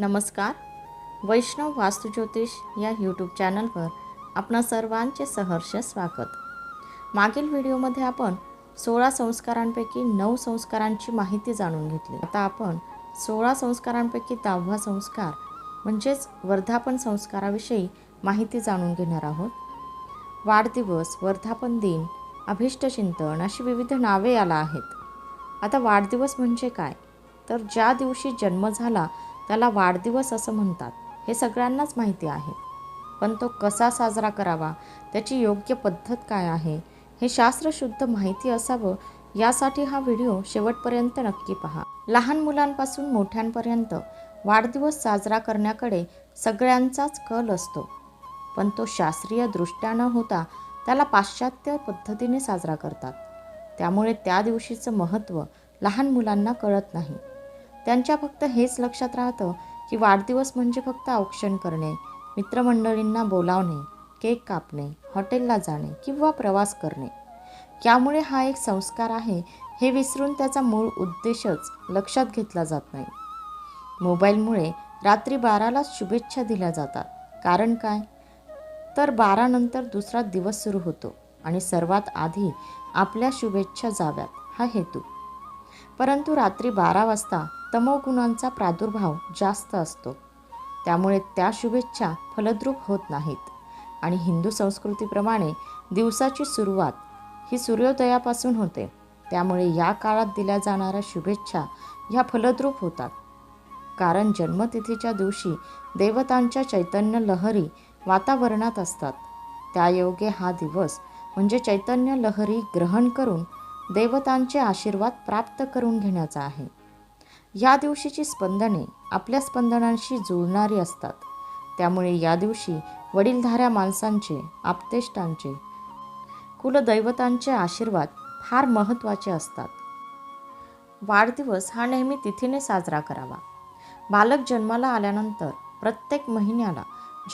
नमस्कार. वैष्णव वास्तुज्योतिष या यूट्यूब चॅनलवर आपणा सर्वांचे सहर्ष स्वागत. मागील व्हिडिओमध्ये आपण सोळा संस्कारांपैकी नऊ संस्कारांची माहिती जाणून घेतली. आता आपण सोळा संस्कारांपैकी दहावा संस्कार म्हणजेच वर्धापन संस्काराविषयी माहिती जाणून घेणार आहोत. वाढदिवस वर्धापन दिन अभिष्टचिंतन अशी विविध नावे याला आहेत. आता वाढदिवस म्हणजे काय? तर ज्या दिवशी जन्म झाला त्याला वाढदिवस असं म्हणतात. हे सगळ्यांनाच माहिती आहे. पण तो कसा साजरा करावा? त्याची योग्य पद्धत काय आहे? हे शास्त्रशुद्ध माहिती असावं यासाठी हा व्हिडिओ शेवटपर्यंत नक्की पहा. लहान मुलांपासून मोठ्यांपर्यंत वाढदिवस साजरा करण्याकडे सगळ्यांचाच कल असतो. पण तो शास्त्रीय दृष्ट्या न होता त्याला पाश्चात्य पद्धतीने साजरा करतात. त्यामुळे त्या दिवशीचं महत्त्व लहान मुलांना कळत नाही. त्यांच्या फक्त हेच लक्षात राहतं की वाढदिवस म्हणजे फक्त औक्षण करणे मित्रमंडळींना बोलावणे केक कापणे हॉटेलला जाणे किंवा प्रवास करणे. त्यामुळे हा एक संस्कार आहे हे विसरून त्याचा मूळ उद्देशच लक्षात घेतला जात नाही. मोबाईलमुळे रात्री बाराला शुभेच्छा दिल्या जातात. कारण काय? तर बारानंतर दुसरा दिवस सुरू होतो आणि सर्वात आधी आपल्या शुभेच्छा जाव्यात हा हेतू. परंतु रात्री बारा वाजता तमोगुणांचा प्रादुर्भाव जास्त असतो. त्यामुळे त्या शुभेच्छा फलद्रूप होत नाहीत. आणि हिंदू संस्कृतीप्रमाणे दिवसाची सुरुवात ही सूर्योदयापासून होते. त्यामुळे या काळात दिल्या जाणाऱ्या शुभेच्छा ह्या फलद्रूप होतात. कारण जन्मतिथीच्या दिवशी देवतांच्या चैतन्य लहरी वातावरणात असतात. त्यायोगे हा दिवस म्हणजे चैतन्य लहरी ग्रहण करून देवतांचे आशीर्वाद प्राप्त करून घेण्याचा आहे. या दिवशीची स्पंदने आपल्या स्पंदनांशी जुळणारी असतात. त्यामुळे या दिवशी वडीलधाऱ्या माणसांचे आपतेष्टांचे कुलदैवतांचे आशीर्वाद फार महत्त्वाचे असतात. वाढदिवस हा नेहमी तिथीने साजरा करावा. बालक जन्माला आल्यानंतर प्रत्येक महिन्याला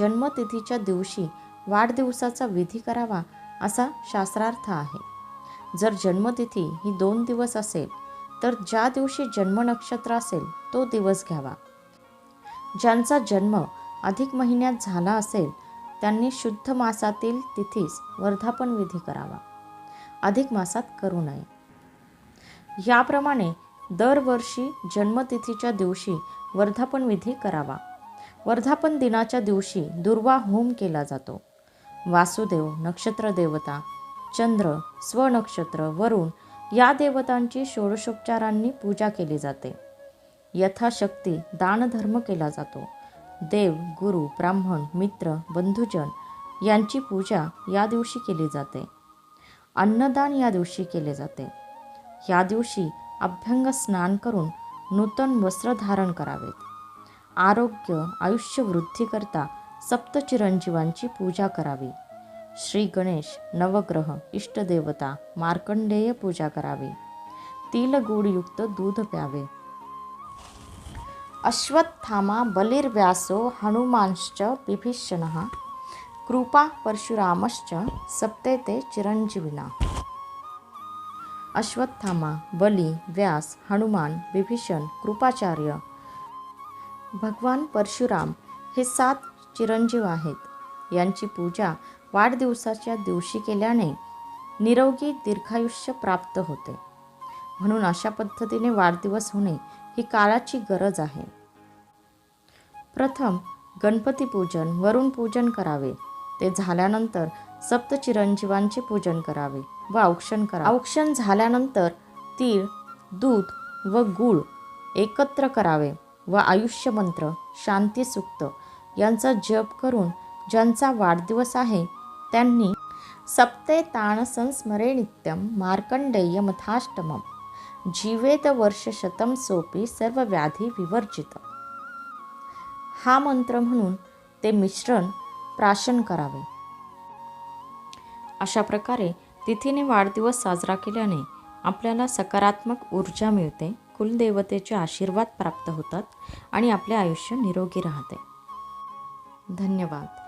जन्मतिथीच्या दिवशी वाढदिवसाचा विधी करावा असा शास्त्रार्थ आहे. जर जन्मतिथी ही दोन दिवस असेल तर ज्या दिवशी जन्म नक्षत्र असेल तो दिवस घ्यावा. ज्यांचा जन्म अधिक महिन्यात झाला असेल त्यांनी शुद्ध मासातील तिथीस वर्धापन विधी करावा. अधिक मासात करू नये. याप्रमाणे दरवर्षी जन्मतिथीच्या दिवशी वर्धापन विधी करावा. वर्धापन दिनाच्या दिवशी दुर्वा होम केला जातो. वासुदेव नक्षत्र देवता चंद्र स्वनक्षत्र वरुण या देवतांची षोडशोपचारांनी पूजा केली जाते. यथाशक्ती दानधर्म केला जातो. देव गुरु ब्राह्मण मित्र बंधुजन यांची पूजा या दिवशी केली जाते. अन्नदान या दिवशी केले जाते. या दिवशी अभ्यंग स्नान करून नूतन वस्त्र धारण करावेत. आरोग्य आयुष्य वृद्धीकरता सप्तचिरंजीवांची पूजा करावी. श्री गणेश नवग्रह इष्टदेवता मार्कंडेय पूजा करावी. तिल गुडयुक्त दूध प्यावे. अश्वत्थामा बलिर्व्यासो हनुमांश्च बिभीषण कृपा परशुरामश्च सप्ते ते चिरंजीविना. अश्वत्थामा बली व्यास हनुमान बिभीषण कृपाचार्य भगवान परशुराम हे सात चिरंजीव आहेत. यांची पूजा वाढदिवसाच्या दिवशी केल्याने निरोगी दीर्घायुष्य प्राप्त होते. म्हणून अशा पद्धतीने वाढदिवस होणे ही काळाची गरज आहे. प्रथम गणपती पूजन वरून पूजन करावे. ते झाल्यानंतर सप्तचिरंजीवांचे पूजन करावे व औक्षण करावे. औक्षण झाल्यानंतर तीळ दूध व गूळ एकत्र करावे व आयुष्य मंत्र शांतीसुक्त यांचा जप करून ज्यांचा वाढदिवस आहे त्यांनी सप्ते ताण संस्मरे नित्यम मार्कंडेय मथाष्टमम जीवेत वर्षशतम सोपी सर्व व्याधी विवर्जित. हा मंत्र म्हणून ते मिश्रण प्राशन करावे. अशा प्रकारे तिथीने वाढदिवस साजरा केल्याने आपल्याला सकारात्मक ऊर्जा मिळते कुलदेवतेचे आशीर्वाद प्राप्त होतात आणि आपले आयुष्य निरोगी राहते. धन्यवाद.